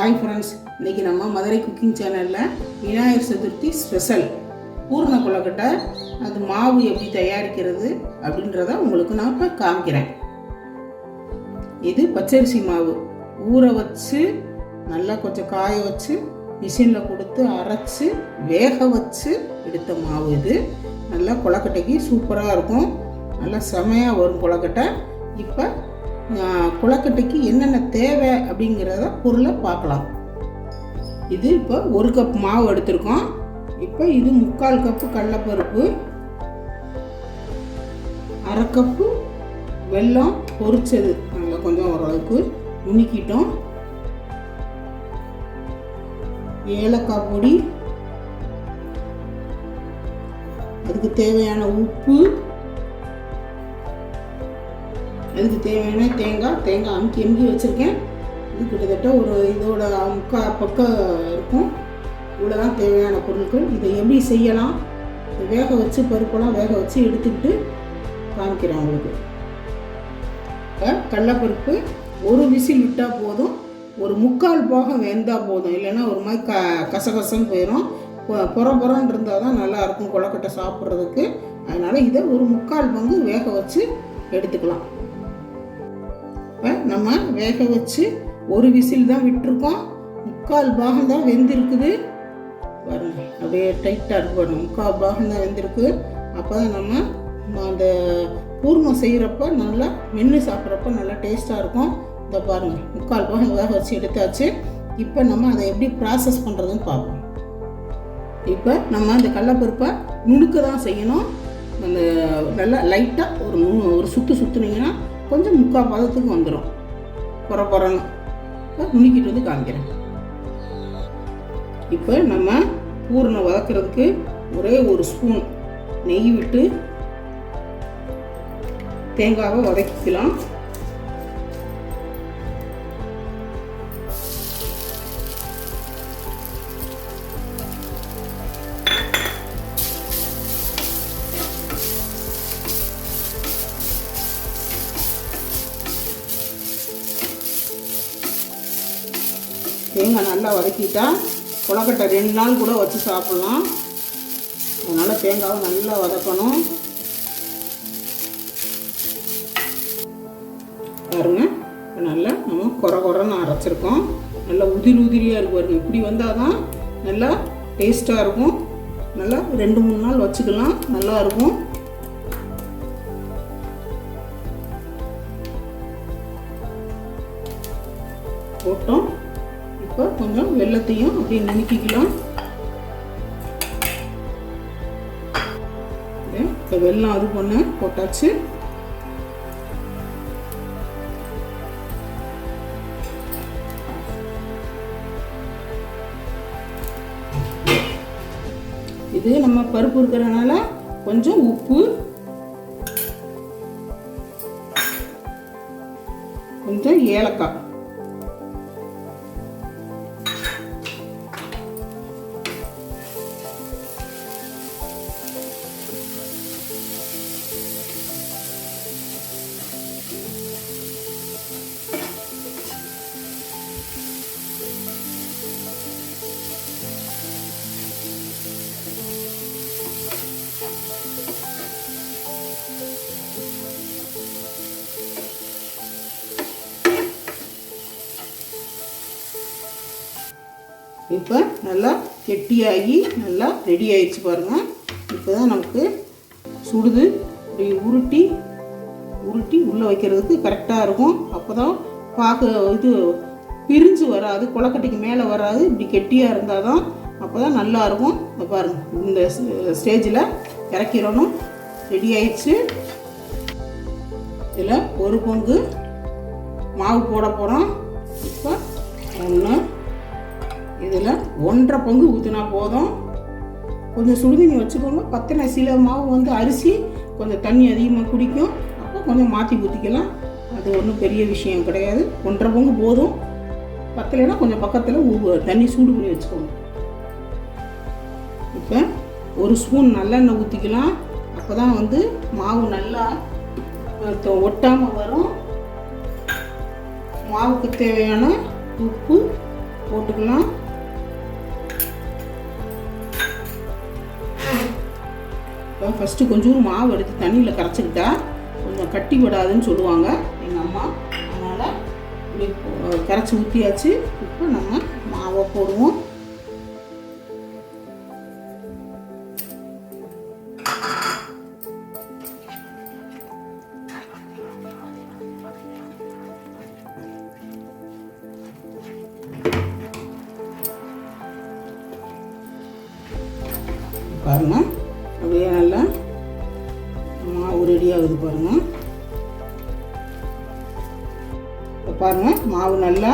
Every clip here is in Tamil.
ஹாய் ஃப்ரெண்ட்ஸ் இன்றைக்கி நம்ம மதுரை குக்கிங் சேனலில் விநாயகர் சதுர்த்தி ஸ்பெஷல் பூர்ண கொலக்கட்டை அது மாவு எப்படி தயாரிக்கிறது அப்படின்றத உங்களுக்கு நான் இப்போ காமிக்கிறேன். இது பச்சரிசி மாவு. ஊற வச்சு நல்லா கொஞ்சம் காய வச்சு மிஷினில் கொடுத்து அரைச்சி வேக வச்சு எடுத்த மாவு இது. நல்லா கொலக்கட்டைக்கு சூப்பராக இருக்கும். நல்லா செமையாக வரும் கொழுக்கட்டை. இப்போ குளக்கட்டைக்கு என்னென்ன தேவை அப்படிங்கிறத பொருளை பார்க்கலாம். இது இப்போ ஒரு கப் மாவு எடுத்திருக்கோம். இப்போ இது முக்கால் கப்பு கடலப்பருப்பு அரை கப்பு வெல்லம் பொரிச்சது. நல்லா கொஞ்சம் ஓரளவுக்கு நுணுக்கிட்டோம் ஏலக்காய் பொடி அதுக்கு தேவையான உப்பு அதுக்கு தேவையான தேங்காய் தேங்காய் அமுக்கி அமுக்கி வச்சுருக்கேன். இது கிட்டத்தட்ட ஒரு இதோட முக்கால் பக்கம் இருக்கும். இவ்வளோதான் தேவையான பொருட்கள். இதை எப்படி செய்யலாம்? வேக வச்சு பருப்பெல்லாம் வேக வச்சு எடுத்துக்கிட்டு காமிக்கிறேன் உங்களுக்கு. இப்போ கடலப்பருப்பு ஒரு விசில் விட்டால் போதும். ஒரு முக்கால் போக வெந்தால் போதும். இல்லைன்னா ஒரு மாதிரி க கசகசன்னு போயிடும் புற புறன்னு இருந்தால் தான் நல்லாயிருக்கும் கொழக்கட்டை சாப்பிட்றதுக்கு. அதனால் இதை ஒரு முக்கால் பங்கு வேக வச்சு எடுத்துக்கலாம். இப்போ நம்ம வேக வச்சு ஒரு விசில் தான் விட்டுருக்கோம். முக்கால் பாகம் தான் வெந்திருக்குது. பாருங்க அப்படியே டைட்டாக இருக்கணும் முக்கால் பாகம் தான் வெந்திருக்கு. அப்போ தான் நம்ம அந்த பூர்ணம் செய்கிறப்ப நல்லா மென்று சாப்பிட்றப்ப நல்லா டேஸ்ட்டாக இருக்கும். இதை பாருங்கள் முக்கால் பாகம் வேக வச்சு எடுத்தாச்சு. இப்போ நம்ம அதை எப்படி ப்ராசஸ் பண்ணுறதுன்னு பார்ப்போம். இப்போ நம்ம அந்த கடலப்பருப்பை நுணுக்க தான் செய்யணும். அந்த நல்லா லைட்டாக ஒரு ஒரு சுற்று சுற்றுனீங்கன்னா கொஞ்சம் முக்கால் பதத்துக்கு வந்துடும் புற குறன்னு இப்போ நுணுக்கிட்டு வந்து காமிக்கிறேன். இப்போ நம்ம பூரணை வதக்கிறதுக்கு ஒரே ஒரு ஸ்பூன் நெய் விட்டு தேங்காவை வதக்கிக்கலாம். தேங்காய் நல்லா வதக்கிட்டா கொழக்கட்டை ரெண்டு நாள் கூட வச்சு சாப்பிட்லாம். அதனால் தேங்காவை நல்லா வதக்கணும். பாருங்க நல்லா நம்ம குறை குறைன்னு அரைச்சிருக்கோம். நல்லா உதிரி உதிரியாக இருக்கும் பாருங்க. இப்படி வந்தால் தான் நல்லா டேஸ்ட்டாக இருக்கும். நல்லா ரெண்டு மூணு நாள் வச்சுக்கலாம். நல்லா இருக்கும். போட்டோம். இப்போ கொஞ்சம் வெள்ளத்தையும் அப்படியே நுணுக்கிக்கலாம் இப்போ வெள்ளம் அது பண்ண போட்டாச்சு. இது நம்ம பருப்பு இருக்கிறதுனால கொஞ்சம் உப்பு கொஞ்சம் ஏலக்காய். இப்போ நல்லா கெட்டியாகி நல்லா ரெடி ஆயிடுச்சு பாருங்கள் இப்போ தான் நமக்கு சுடுது. இப்படி உருட்டி உருட்டி உள்ளே வைக்கிறதுக்கு கரெக்டாக இருக்கும். அப்போ தான் பார்க்க இது பிரிஞ்சு வராது கொழக்கட்டைக்கு மேலே வராது. இப்படி கெட்டியாக இருந்தால் தான் அப்போ தான் நல்லா இருக்கும் இந்த ஸ்டேஜில் இறக்கிறணும் ரெடி ஆயிடுச்சு. இதில் ஒரு பங்கு மாவு போட போகிறோம் இப்போ ஒன்று இதில் ஒன்றரை பங்கு ஊற்றினா போதும். கொஞ்சம் சுடுதண்ணி வச்சுக்கோங்க. பத்தின சில மாவு வந்து அரிசி கொஞ்சம் தண்ணி அதிகமாக குடிக்கும். அப்போ கொஞ்சம் மாற்றி ஊற்றிக்கலாம் அது ஒன்றும் பெரிய விஷயம் கிடையாது. ஒன்றரை பங்கு போதும். பத்தலைன்னா கொஞ்சம் பக்கத்தில் ஊ- தண்ணி சூடு பண்ணி வச்சுக்கோங்க. இப்போ ஒரு ஸ்பூன் நல்லெண்ணெய் ஊற்றிக்கலாம் அப்போ தான் வந்து மாவு நல்லா ஒட்டாமல் வரும். மாவுக்கு தேவையான உப்பு போட்டுக்கலாம். ஃபஸ்ட்டு கொஞ்சம் மாவு எடுத்து தண்ணியில் கரைச்சிக்கிட்டா கொஞ்சம் கட்டி விடாதுன்னு சொல்லுவாங்க எங்கள் அம்மா. அதனால் இப்படி கரைச்சி ஊற்றியாச்சு இப்போ நம்ம மாவை போடுவோம். பாருங்க. வரணும் இப்போ பாருங்கள் மாவு நல்லா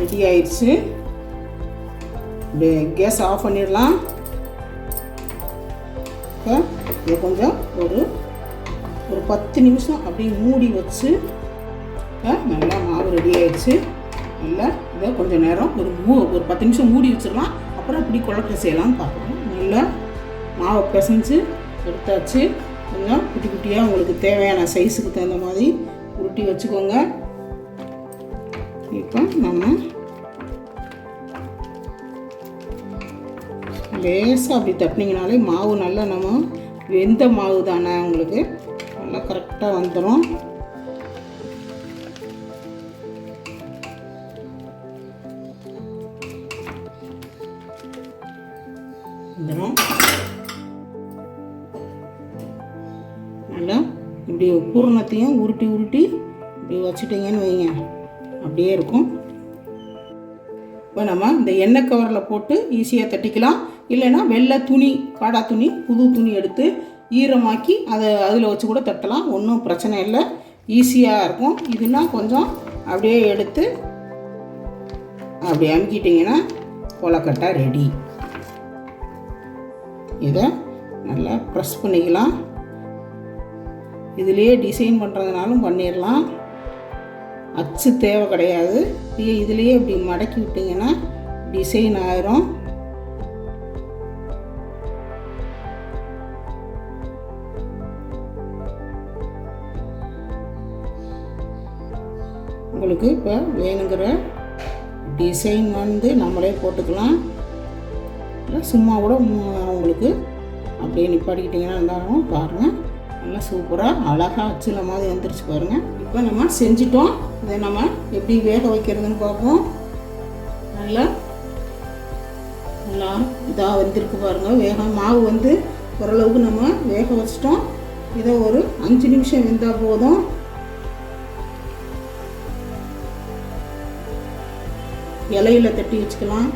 ரெடி ஆயிடுச்சு. அப்படியே கேஸ் ஆஃப் பண்ணிடலாம். இப்போ இதை கொஞ்சம் ஒரு ஒரு பத்து நிமிஷம் அப்படியே மூடி வச்சு நல்லா மாவு ரெடி ஆயிடுச்சு. நல்லா இதை கொஞ்சம் நேரம் ஒரு மூ ஒரு பத்து நிமிஷம் மூடி வச்சிடலாம். அப்புறம் இப்படி குழப்ப செய்யலாம்னு பார்க்கணும் நல்லா மாவை பிசைஞ்சு எடுத்தாச்சு. கொஞ்சம் குட்டி குட்டியாக உங்களுக்கு தேவையான சைஸுக்கு தகுந்த மாதிரி உருட்டி வச்சுக்கோங்க. இப்போ நம்ம லேசாக அப்படி தட்டினீங்கனாலே மாவு நல்லா நம்ம வெந்த மாவு தானே உங்களுக்கு. நல்லா கரெக்டாக வந்துடும் வந்துடும் நல்லா இப்படி பூரணத்தையும் உருட்டி உருட்டி இப்படி வச்சுட்டீங்கன்னு வைங்க. அப்படியே இருக்கும். இப்போ நம்ம இந்த எண்ணெய் கவரில் போட்டு ஈஸியாக தட்டிக்கலாம். இல்லைன்னா வெள்ளை துணி காடா துணி புது துணி எடுத்து ஈரமாக்கி அதை அதில் வச்சு கூட தட்டலாம். ஒன்றும் பிரச்சனை இல்லை. ஈஸியாக இருக்கும். இதுனா கொஞ்சம் அப்படியே எடுத்து அப்படி அமுக்கிட்டிங்கன்னா கொலக்கட்டை ரெடி இதை நல்லா ப்ரெஸ் பண்ணிக்கலாம். இதுலேயே டிசைன் பண்ணுறதுனாலும் பண்ணிடலாம். அச்சு தேவை கிடையாது. இது இதுலேயே இப்படி மடக்கி விட்டிங்கன்னா டிசைன் ஆயிரும். உங்களுக்கு இப்போ வேணுங்கிற டிசைன் வந்து நம்மளே போட்டுக்கலாம். இல்லை சும்மா கூட உங்களுக்கு அப்படியே நிப்பாடிக்கிட்டிங்கன்னா இருந்தாலும் பாருங்கள் நல்லா சூப்பராக அழகாக அச்சில் மாதிரி வந்துருச்சு பாருங்கள் இப்போ நம்ம செஞ்சிட்டோம். இதை நம்ம எப்படி வேக வைக்கிறதுன்னு பார்ப்போம். நல்லா நல்லா இதாக வந்திருக்கு பாருங்கள் வேகம் மாவு வந்து ஓரளவுக்கு நம்ம வேக வச்சிட்டோம். இதை ஒரு அஞ்சு நிமிஷம் வெந்தால் போதும். இலையில தட்டி வச்சுக்கலாம்.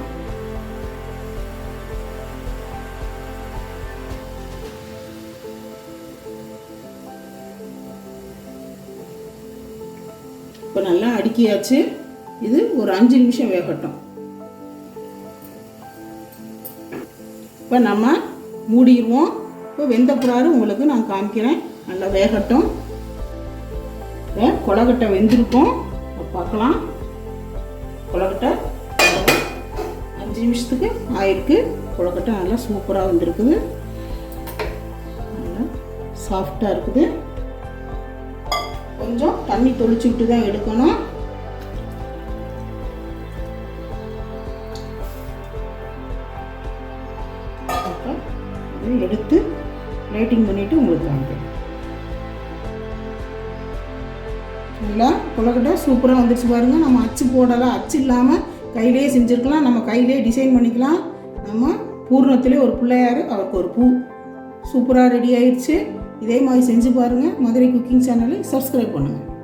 இப்போ நல்லா அடுக்கியாச்சு. இது ஒரு அஞ்சு நிமிஷம் வேகட்டும். இப்போ நம்ம மூடிடுவோம். இப்போ வெந்த புறாறு உங்களுக்கு நான் காமிக்கிறேன். நல்லா வேகட்டும். இப்போ கொலக்கட்டை வெந்திருக்கும். பார்க்கலாம். கொலக்கட்டை அஞ்சு நிமிஷத்துக்கு ஆயிருக்கு. கொலக்கட்டை நல்லா சூப்பராக வந்திருக்குது. நல்லா சாஃப்டாக இருக்குது. கொஞ்சம் தண்ணி தொளிச்சு விட்டு தான் எடுக்கணும் இதை எடுத்து லைட்டிங் பண்ணிவிட்டு உங்களுக்கு காமிக்கிறேன். நல்லா கொலக்கட்டை சூப்பராக வந்துருச்சு பாருங்கள் நம்ம அச்சு போடலாம். அச்சு இல்லாமல் கையிலேயே செஞ்சுருக்கலாம். நம்ம கையிலேயே டிசைன் பண்ணிக்கலாம். நம்ம பூர்ணத்திலே ஒரு பிள்ளையார் அவருக்கு ஒரு பூ. சூப்பராக ரெடி ஆயிடுச்சு இதே மாதிரி செஞ்சு பாருங்கள் மதுரை குக்கிங் சேனலை சப்ஸ்கிரைப் பண்ணுங்கள்